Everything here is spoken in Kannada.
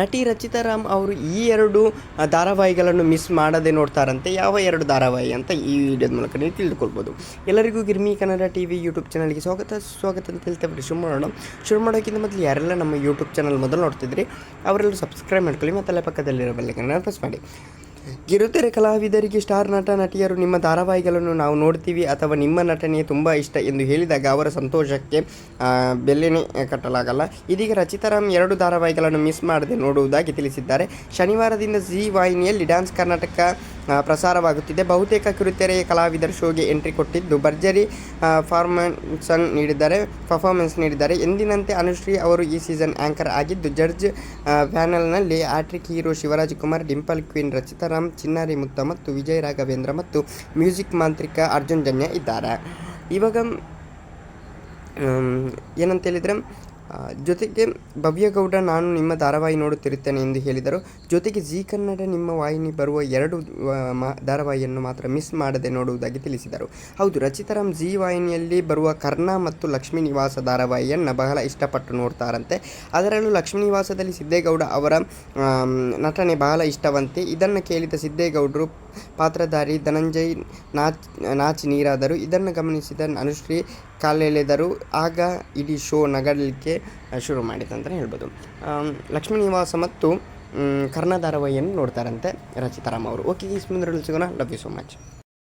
ನಟಿ ರಚಿತಾ ರಾಮ್ ಅವರು ಈ ಎರಡು ಧಾರಾವಾಹಿಗಳನ್ನು ಮಿಸ್ ಮಾಡದೆ ನೋಡ್ತಾರಂತೆ. ಯಾವ ಎರಡು ಧಾರಾವಾಹಿ ಅಂತ ಈ ವಿಡಿಯೋದ ಮೂಲಕ ನೀವು ತಿಳಿದುಕೊಳ್ಬೋದು. ಎಲ್ಲರಿಗೂ Girmi Kannada T V YouTube ಚಾನಲ್ಗೆ ಸ್ವಾಗತ. ಸ್ವಾಗತ ಅಂತ ಹೇಳ್ತಾ ಶುರು ಮಾಡೋಣ. ಶುರು ಮಾಡೋಕ್ಕಿಂತ ಮೊದಲು ಯಾರೆಲ್ಲ ನಮ್ಮ ಯೂಟ್ಯೂಬ್ ಚಾನಲ್ ಮೊದಲು ನೋಡ್ತಿದ್ರಿ, ಅವರೆಲ್ಲರೂ ಸಬ್ಸ್ಕ್ರೈಬ್ ಮಾಡ್ಕೊಳ್ಳಿ ಮತ್ತು ಅಲ್ಲೇ ಪಕ್ಕದಲ್ಲಿರೋ ಬೆಲ್ಲಕ್ಕನ್ನು ಪ್ರೆಸ್ ಮಾಡಿ. ಕಿರುತೆರೆ ಕಲಾವಿದರಿಗೆ ಸ್ಟಾರ್ ನಟ, ನಟಿಯರು ನಿಮ್ಮ ಧಾರಾವಾಹಿಗಳನ್ನು ನಾವು ನೋಡ್ತೀವಿ ಅಥವಾ ನಿಮ್ಮ ನಟನೆ ತುಂಬ ಇಷ್ಟ ಎಂದು ಹೇಳಿದಾಗ ಅವರ ಸಂತೋಷಕ್ಕೆ ಬೆಲ್ಲೆನೆ ಕಟ್ಟಲಾಗಲ್ಲ. ಇದೀಗ ರಚಿತಾರಾಮ್ ಎರಡು ಧಾರಾವಾಹಿಗಳನ್ನು ಮಿಸ್ ಮಾಡದೆ ನೋಡುವುದಾಗಿ ತಿಳಿಸಿದ್ದಾರೆ. ಶನಿವಾರದಿಂದ ಜಿ ವಾಹಿನಿಯಲ್ಲಿ ಡ್ಯಾನ್ಸ್ ಕರ್ನಾಟಕ ಪ್ರಸಾರವಾಗುತ್ತಿದೆ. ಬಹುತೇಕ ಕಿರುತೆರೆಯ ಕಲಾವಿದರು ಶೋಗೆ ಎಂಟ್ರಿ ಕೊಟ್ಟಿದ್ದು ಭರ್ಜರಿ ಫಾರ್ಮೆನ್ಸ್ ನೀಡಿದ್ದಾರೆ, ಪರ್ಫಾರ್ಮೆನ್ಸ್ ನೀಡಿದ್ದಾರೆ. ಎಂದಿನಂತೆ ಅನುಶ್ರೀ ಅವರು ಈ ಸೀಸನ್ ಆಂಕರ್ ಆಗಿದ್ದು, judge ಪ್ಯಾನಲ್ನಲ್ಲಿ hattrick hero Shivaraj Kumar, dimple queen Rachita Ram Chinnari Mutha ಮತ್ತು ವಿಜಯ್ ರಾಘವೇಂದ್ರ ಮತ್ತು ಮ್ಯೂಸಿಕ್ ಮಾಂತ್ರಿಕ ಅರ್ಜುನ್ ಜನ್ಯ ಇದ್ದಾರೆ. ಇವಾಗ ಏನಂತ ಹೇಳಿದರೆ ಜೊತೆಗೆ ಭವ್ಯಗೌಡ ನಾನು ನಿಮ್ಮ ಧಾರಾವಾಹಿ ನೋಡುತ್ತಿರುತ್ತೇನೆ ಎಂದು ಹೇಳಿದರು. ಜೊತೆಗೆ ಜಿ ಕನ್ನಡ ನಿಮ್ಮ ವಾಹಿನಿ ಬರುವ ಎರಡು ಧಾರಾವಾಹಿಯನ್ನು ಮಾತ್ರ ಮಿಸ್ ಮಾಡದೆ ನೋಡುವುದಾಗಿ ತಿಳಿಸಿದರು. ಹೌದು, ರಚಿತಾರಾಮ್ ಜಿ ವಾಹಿನಿಯಲ್ಲಿ ಬರುವ ಕರ್ಣ ಮತ್ತು ಲಕ್ಷ್ಮೀ ನಿವಾಸ ಧಾರಾವಾಹಿಯನ್ನು ಬಹಳ ಇಷ್ಟಪಟ್ಟು ನೋಡ್ತಾರಂತೆ. ಅದರಲ್ಲೂ ಲಕ್ಷ್ಮೀ ನಿವಾಸದಲ್ಲಿ ಸಿದ್ದೇಗೌಡ ಅವರ ನಟನೆ ಬಹಳ ಇಷ್ಟವಂತೆ. ಇದನ್ನು ಕೇಳಿದ ಸಿದ್ದೇಗೌಡರು, ಪಾತ್ರಧಾರಿ ಧನಂಜಯ್, ನಾಚ್, ನಾಚಿ ನೀರಾದರು. ಇದನ್ನು ಗಮನಿಸಿದ ಅನುಶ್ರೀ ಕಾಲೆಳೆದರು. ಆಗ ಇಡೀ ಶೋ ನಗಡಲಿಕ್ಕೆ ಶುರು ಮಾಡಿತು ಅಂತಲೇ ಹೇಳ್ಬೋದು. ಲಕ್ಷ್ಮೀ ನಿವಾಸ ಮತ್ತು ಕರ್ಣಧಾರವಯ್ಯನ್ನು ನೋಡ್ತಾರಂತೆ ರಚಿತಾರಾಮ್ ಅವರು. ಓಕೆ ಈ ಮುಂದೆ ಸಿಗೋಣ. Love you so much